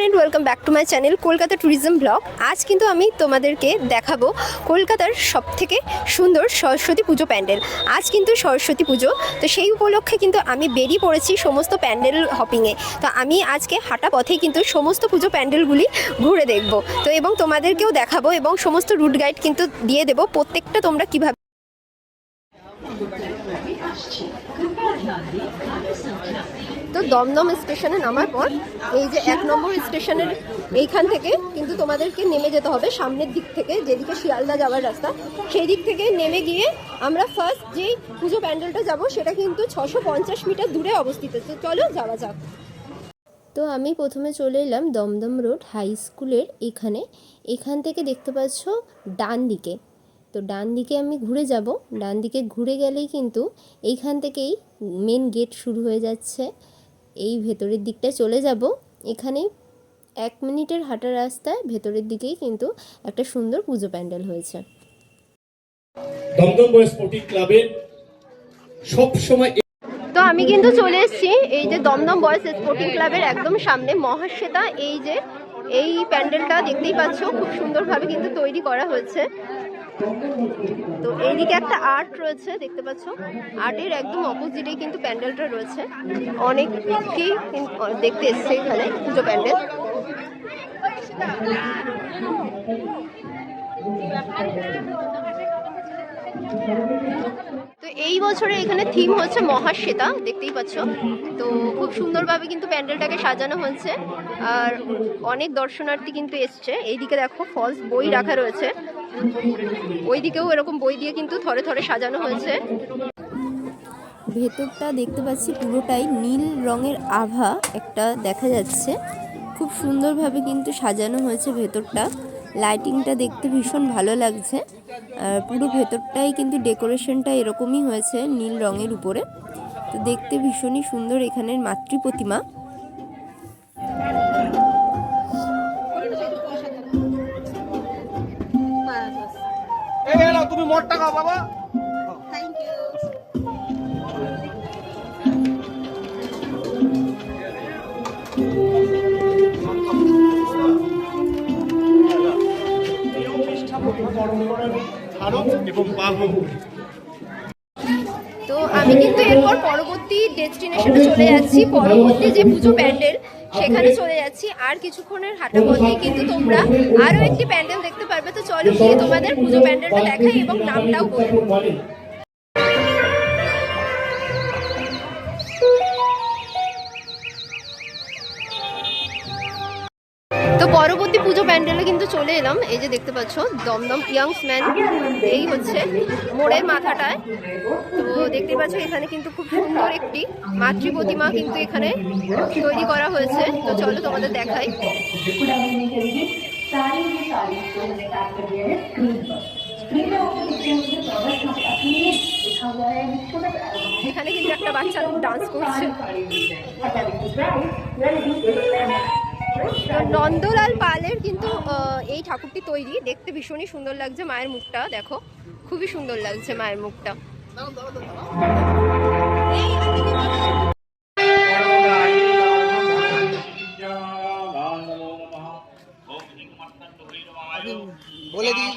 Friend welcome back to my channel Kolkata tourism blog আজ কিন্তু আমি তোমাদেরকে দেখাবো কলকাতার সব থেকে সুন্দর সরস্বতী পুজো প্যান্ডেল। আজ কিন্তু সরস্বতী পুজো, তো সেই উপলক্ষে কিন্তু আমি বেরিয়ে পড়েছি সমস্ত প্যান্ডেল হপিংয়ে তো আমি আজকে হাঁটা পথেই কিন্তু সমস্ত পুজো প্যান্ডেলগুলি ঘুরে দেখব। তো এবং তোমাদেরকেও দেখাবো এবং সমস্ত রুট গাইড কিন্তু দিয়ে দেবো, প্রত্যেকটা তোমরা কীভাবে তো দমদম স্টেশনে নামার পর এই যে এক নম্বর স্টেশনের এইখান থেকে কিন্তু তোমাদেরকে নেমে যেতে হবে সামনের দিক থেকে, যেদিকে শিয়ালদা যাওয়ার রাস্তা। সেই দিক থেকে নেমে গিয়ে আমরা ফার্স্ট যেই পুজো প্যান্ডেলটা যাব সেটা কিন্তু ছশো পঞ্চাশ মিটার দূরে অবস্থিত। তো চলো যাওয়া যাক। তো আমি প্রথমে চলে এলাম দমদম রোড হাই স্কুলের এখানে। এখান থেকে দেখতে পাচ্ছ ডান দিকে তো ডান দিকে আমি ঘুরে যাব। ডান দিকে ঘুরে গেলেই কিন্তু এইখান থেকেই মেন গেট শুরু হয়ে যাচ্ছে। এই ভেতরের দিকটা চলে যাব। এখানে এক মিনিটের হাঁটা রাস্তায় ভেতরের দিকেই কিন্তু একটা সুন্দর পুজো প্যান্ডেল হয়েছে। দমদম বয়েজ স্পোর্টিং ক্লাবের সব সময় তো আমি কিন্তু চলে এসেছি এই যে দমদম বয়েজ স্পোর্টিং ক্লাবের একদম সামনে মহাশ্বেতা। এই যে এই প্যান্ডেলটা দেখতেই পাচ্ছ, খুব সুন্দরভাবে কিন্তু তৈরি করা হয়েছে। তো এইদিকে একটা আর্ট রয়েছে, দেখতে পাচ্ছ। আর্টের একদম অপোজিটে কিন্তু প্যান্ডেলটা রয়েছে। অনেকেই দেখতে এসছে এখানে পুজো প্যান্ডেল। তো এই বছরে এখানে থিম হচ্ছে মহাশ্বেতা, দেখতেই পাচ্ছ। তো খুব সুন্দরভাবে কিন্তু প্যান্ডেলটাকে সাজানো হয়েছে আর অনেক দর্শনার্থী কিন্তু এসছে। এইদিকে দেখো ফলস বই রাখা রয়েছে। ওইদিকেও এরকম বই দিয়ে কিন্তু থরে থরে সাজানো হয়েছে। ভেতরটা দেখতে পাচ্ছি পুরোটাই নীল রঙের আভা একটা দেখা যাচ্ছে। খুব সুন্দরভাবে কিন্তু সাজানো হয়েছে ভেতরটা। লাইটিংটা দেখতে ভীষণ ভালো লাগছে। পুরো ভেতরটাই কিন্তু ডেকোরেশনটা এরকমই হয়েছে, নীল রঙের উপরে। তো দেখতে ভীষণই সুন্দর এখানের মাতৃ প্রতিমা। তুমি মোট টাকা বাবা। ধারক এবং বাহক তো আমি কিন্তু এরপর পরবর্তী ডেস্টিনেশনে চলে যাচ্ছি। পরবর্তী যে পুজো প্যান্ডেল, সেখানে চলে যাচ্ছি। আর কিছুক্ষণের হাঁটা পথেই কিন্তু তোমরা আরও একটি প্যান্ডেল দেখতে পারবে। তো চলো গিয়ে তোমাদের পুজো প্যান্ডেলটা দেখাই এবং নামটাও বলি। পরবর্তী পুজো প্যান্ডেলে কিন্তু চলে এলাম। এই যে দেখতে পাচ্ছ, দমদম ইয়াংস ম্যান। এই হচ্ছে মোড়ের মাথাটায়। তো দেখতে পাচ্ছ, এখানে কিন্তু খুব সুন্দর একটি মাতৃ প্রতিমা কিন্তু এখানে তৈরি করা হয়েছে। তো চলো তোমাদের দেখাই। এখানে কিন্তু একটা বাচ্চা ডান্স করছে। নন্দলাল পালের কিন্তু এই ঠাকুরটি তৈরি। দেখতে ভীষণই সুন্দর লাগছে মায়ের মুখটা দেখো। খুবই সুন্দর লাগছে মায়ের মুখটা। বলে দিই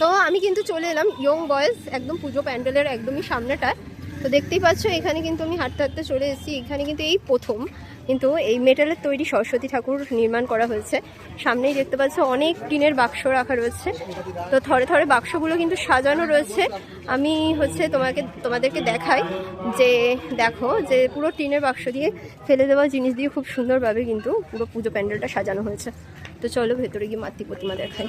তো আমি কিন্তু চলে এলাম ইয়ং বয়েজ একদম পুজো প্যান্ডেলের একদমই সামনেটায়। তো দেখতেই পাচ্ছ এখানে কিন্তু আমি হাঁটতে হাঁটতে চলে এসেছি। এখানে কিন্তু এই প্রথম। কিন্তু এই মেটালের তৈরি সরস্বতী ঠাকুর নির্মাণ করা হয়েছে। সামনেই দেখতে পাচ্ছ অনেক টিনের বাক্স রাখা রয়েছে। তো থরে থরে বাক্সগুলো কিন্তু সাজানো রয়েছে। আমি হচ্ছে তোমাকে, তোমাদেরকে দেখাই যে দেখো যে পুরো টিনের বাক্স দিয়ে ফেলে দেওয়া জিনিস দিয়ে খুব সুন্দরভাবে কিন্তু পুরো পুজো প্যান্ডেলটা সাজানো হয়েছে। তো চলো ভেতরে গিয়ে মাতৃ প্রতিমা দেখাই।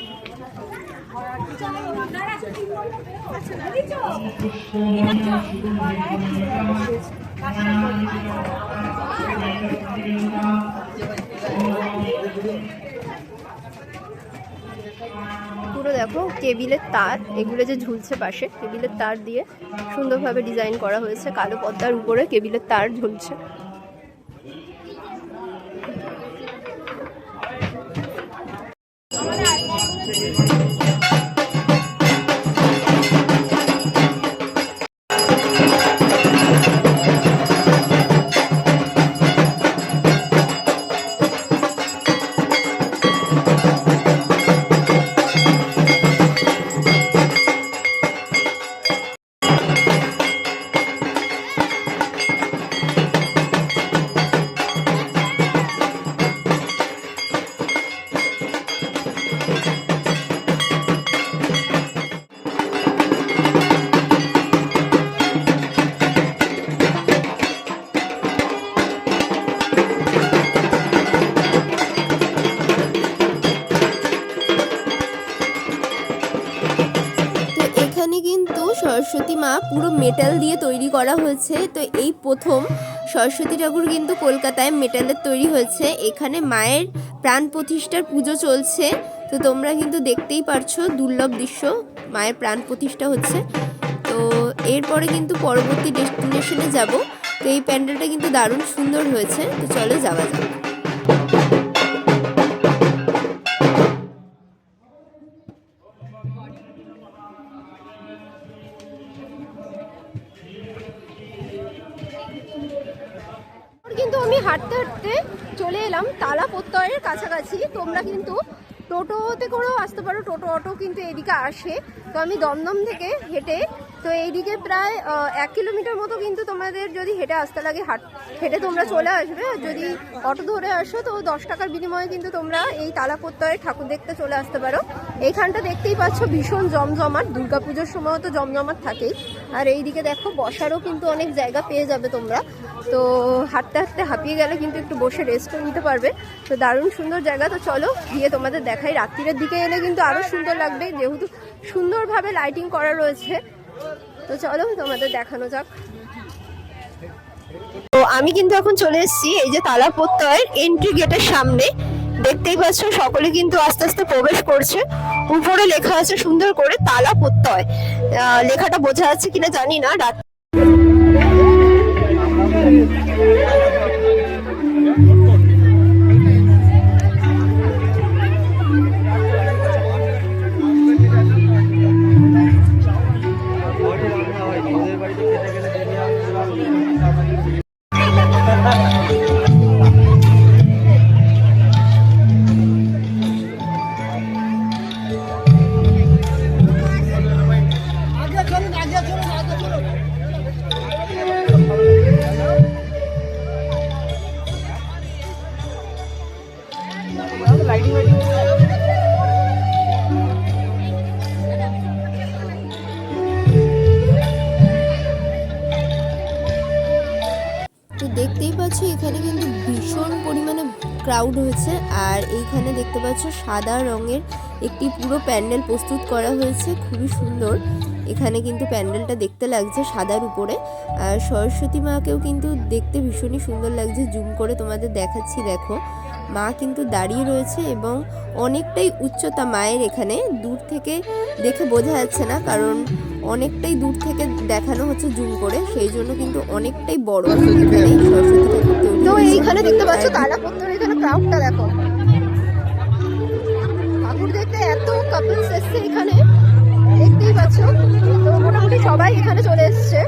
পুরো দেখো, কেবিলের তার, এগুলো যে ঝুলছে পাশে, কেবিলের তার দিয়ে সুন্দরভাবে ডিজাইন করা হয়েছে। কালো পদ্মার উপরে কেবিলের তার ঝুলছে। পুরো মেটাল দিয়ে তৈরি করা হয়েছে। তো এই প্রথম সরস্বতী ঠাকুর কিন্তু কলকাতায় মেটালের তৈরি হয়েছে। এখানে মায়ের প্রাণ প্রতিষ্ঠার পুজো চলছে। তো তোমরা কিন্তু দেখতেই পারছ দুর্লভ দৃশ্য, মায়ের প্রাণ প্রতিষ্ঠা হচ্ছে। তো এরপরে কিন্তু পরবর্তী ডেস্টিনেশনে যাব। তো এই প্যান্ডেলটা কিন্তু দারুণ সুন্দর হয়েছে। তো চলো যাওয়া যাক। হাঁটতে হাঁটতে চলে এলাম তালা প্রত্যয়ের কাছাকাছি। তোমরা কিন্তু টোটোতে করেও আসতে পারো, টোটো অটো কিন্তু এদিকে আসে। তো আমি দমদম থেকে হেঁটে, তো এইদিকে প্রায় এক কিলোমিটার মতো কিন্তু তোমাদের যদি হেঁটে আসতে লাগে, হাট, হেঁটে তোমরা চলে আসবে। আর যদি অটো ধরে আসো, তো দশ টাকার বিনিময়ে কিন্তু তোমরা এই তালা প্রত্যয়ে ঠাকুর দেখতে চলে আসতে পারো। এইখানটা দেখতেই পাচ্ছ ভীষণ জমজমাট। দুর্গাপুজোর সময়ও তো জমজমাট থাকেই। আর এইদিকে দেখো, বসারও কিন্তু অনেক জায়গা পেয়ে যাবে তোমরা। তো হাঁটতে হাঁটতে হাঁপিয়ে গেলে কিন্তু একটু বসে রেস্টও নিতে পারবে। তো দারুণ সুন্দর জায়গা। তো চলো, গিয়ে তোমাদের দেখাই। রাত্রিরের দিকে এলে কিন্তু আরও সুন্দর লাগবে, যেহেতু সুন্দরভাবে লাইটিং করা রয়েছে। তো চলো, তোমাদের দেখানো যাক। তো আমি কিন্তু এখন চলে এসেছি, এই যে তালা প্রত্যয়ের এন্ট্রি গেটের সামনে। দেখতেই পাচ্ছ, সকলে কিন্তু আস্তে আস্তে প্রবেশ করছে। উপরে লেখা আছে সুন্দর করে তালা প্রত্যয়। লেখাটা বোঝা যাচ্ছে কিনা জানি না, রাত তো দেখতেই পাচ্ছ, এখানে কিন্তু ভীষণ পরিমাণে ক্রাউড হয়েছে। আর এইখানে দেখতে পাচ্ছ, সাদা রঙের একটি পুরো প্যান্ডেল প্রস্তুত করা হয়েছে, খুবই সুন্দর। এখানে কিন্তু প্যান্ডেলটা দেখতে লাগছে সাদার উপরে। আর সরস্বতী মাকেও কিন্তু দেখতে ভীষণই সুন্দর লাগছে। জুম করে তোমাদের দেখাচ্ছি, দেখো। মা কিন্তু দাঁড়িয়ে রয়েছে এবং অনেকটাই উচ্চতা মায়ের এখানে। দূর থেকে দেখে বোঝা যাচ্ছে না কারণ অনেকটাই দূর থেকে দেখানো হচ্ছে জুম করে সেই জন্য কিন্তু অনেকটাই বড়। এখানে তো। এইখানে দেখতে পাচ্ছ প্রত্যয়ের এখানে ক্রাউডটা দেখো। ঠাকুর দেখতে এত কাপলস এসছে এখানে দেখতেই পাচ্ছ। তো মোটামুটি সবাই এখানে চলে এসছে।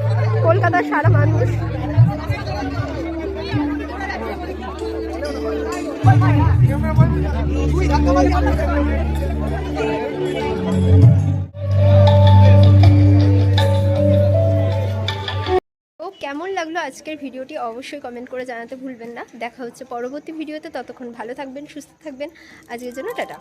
কলকাতার সারা মানুষ। কেমন লাগল আজকের ভিডিওটি? অবশ্যই কমেন্ট করে জানাতে ভুলবেন না। দেখা হচ্ছে পরবর্তী ভিডিওতে। ততক্ষণ ভালো থাকবেন, সুস্থ থাকবেন। আজকের জন্য টাটা।